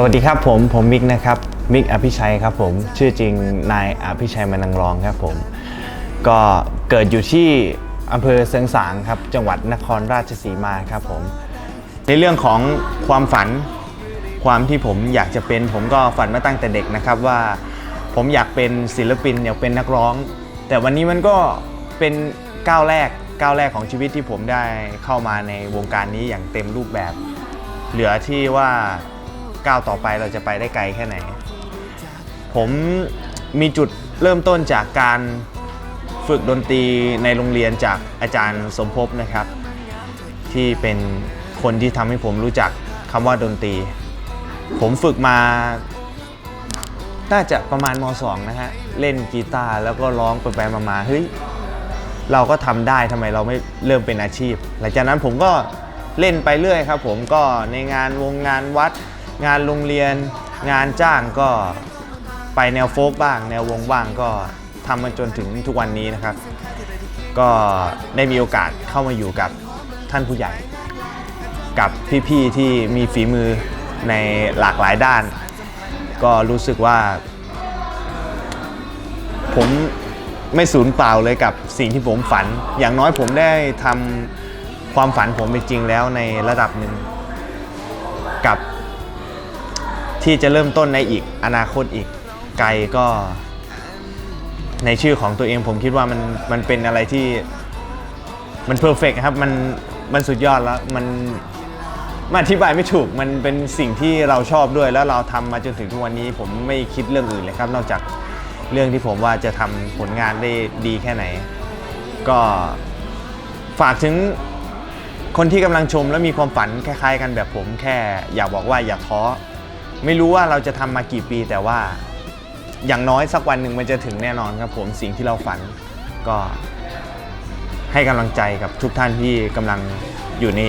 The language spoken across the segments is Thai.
สวัสดีครับผม ผมมิกนะครับ มิกอภิชัยครับผม ชื่อจริงนายอภิชัยมานังรองครับผม ก็เกิดอยู่ที่อำเภอเสียงสางครับ จังหวัดนครราชสีมาครับผม ในเรื่องของความฝัน ความที่ผมอยากจะเป็น ผมก็ฝันมาตั้งแต่เด็กนะครับว่า ผมอยากเป็นศิลปินอยากเป็นนักร้อง แต่วันนี้มันก็เป็นก้าวแรกก้าวแรกของชีวิตที่ผมได้เข้ามาในวงการนี้อย่างเต็มรูปแบบ เหลือที่ว่า ก้าวต่อไปเราจะไปได้ไกลแค่ไหน ผมมีจุดเริ่มต้นจากการฝึกดนตรีในโรงเรียนจากอาจารย์สมภพนะครับ ที่เป็นคนที่ทำให้ผมรู้จักคำว่าดนตรี ผมฝึกมา น่าจะประมาณม .2 นะฮะ เล่นกีตาร์แล้วก็ร้องไปไปๆมาๆเฮ้ยเราก็ทำได้ทำไมเราไม่เริ่มเป็นอาชีพ หลังจากนั้นผมก็เล่นไปเรื่อยครับผมก็ในงานวงงานวัด งานโรงเรียนงานจ้างก็ไปแนวโฟกบ้าง แนววงบ้างก็ทำมาจนถึงทุกวันนี้นะครับ ก็ได้มีโอกาสเข้ามาอยู่กับท่านผู้ใหญ่ กับพี่ๆที่มีฝีมือในหลากหลายด้าน ก็รู้สึกว่า ผมไม่สูญเปล่าเลยกับสิ่งที่ผมฝัน อย่างน้อยผมได้ทำความฝันผมเป็นจริงแล้วในระดับหนึ่งกับ ที่จะเริ่มต้นในอีกอนาคตอีกไกลก็ ในชื่อของตัวเองผมคิดว่ามันมันเป็นอะไรที่มันเพอร์เฟกครับมันมันสุดยอดแล้วมันมันอธิบายไม่ถูกมันเป็นสิ่งที่เราชอบด้วยแล้วเราทำมาจนถึงทุกวันนี้ ผมไม่คิดเรื่องอื่นเลยครับ นอกจากเรื่องที่ผมว่าจะทำผลงานได้ดีแค่ไหน ก็ฝากถึงคนที่กำลังชมและมีความฝันคล้าย ๆ กันแบบผมแค่อยากบอกว่าอย่าท้อ ไม่รู้ว่าเราจะทำมากี่ปี แต่ว่าอย่างน้อยสักวันหนึ่งมันจะถึงแน่นอนครับผมสิ่งที่เราฝันก็ให้กำลังใจกับทุกท่านที่กำลังอยู่ใน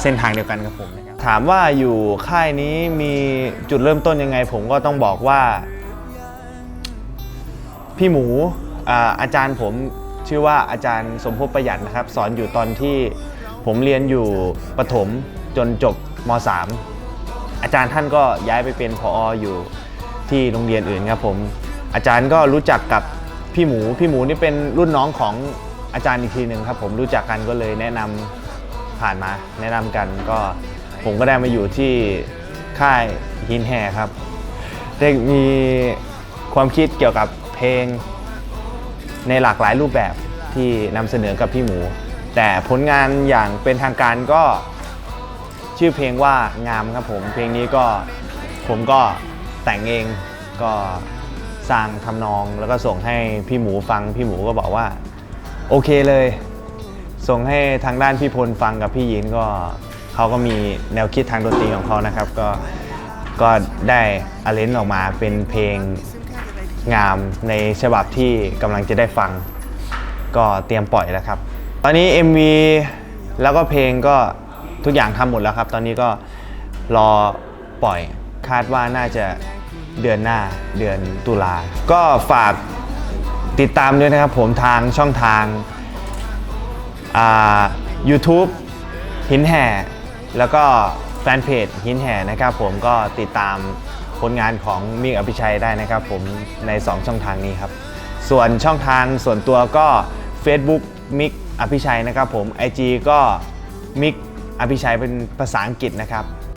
เส้นทางเดียวกันกับผมนะครับถามว่าอยู่ค่ายนี้มีจุดเริ่มต้นยังไง ผมก็ต้องบอกว่า พี่หมูอาอาจารย์ผมชื่อว่าอาจารย์สมภพประหยัดนะครับ สอนอยู่ตอนที่ผมเรียนอยู่ประถมจนจบม .3 อาจารย์ท่านก็ย้ายไปเป็นพออยู่ที่โรงเรียนอื่นครับผมอาจารย์ก็รู้จักกับพี่หมูพี่หมูนี่เป็นรุ่นน้องของอาจารย์อีกทีหนึ่งครับ ผมรู้จักกันก็เลยแนะนำผ่านมาแนะนำกันก็ผมก็ได้มาอยู่ที่ค่ายหินแห่ครับได้มีความคิดเกี่ยวกับเพลงในหลากหลายรูปแบบที่นำเสนอกับพี่หมู แต่ผลงานอย่างเป็นทางการก็ ชื่อเพลงว่างามครับผมเพลงนี้ก็ผมก็แต่งเองก็สร้างทำนองแล้วก็ส่งให้พี่หมูฟังพี่หมูก็บอกว่าโอเคเลย ส่งให้ทางด้านพี่พลฟังกับพี่ยินก็เขาก็มีแนวคิดทางดนตรีของเขานะครับ ก็ก็ได้อาเลนออกมาเป็นเพลงงามในฉบับที่กำลังจะได้ฟัง ก็เตรียมปล่อยแล้วครับ ตอนนี้ MV แล้วก็เพลงก็ ทุกอย่างทำหมดแล้วครับ ตอนนี้ก็รอปล่อยคาดว่าน่าจะเดือนหน้าเดือนตุลา ก็ฝากติดตามด้วยนะครับผมทางช่องทางอ่า YouTube หินแห่ แล้วก็แฟนเพจหินแห่นะครับผมก็ติดตามผลงานของมิกอภิชัยได้นะครับผมใน 2 ช่องทางนี้ครับ ส่วนช่องทางส่วนตัวก็ Facebook มิกอภิชัยนะครับผม IG ก็มิก อภิชัยเป็นภาษาอังกฤษนะครับ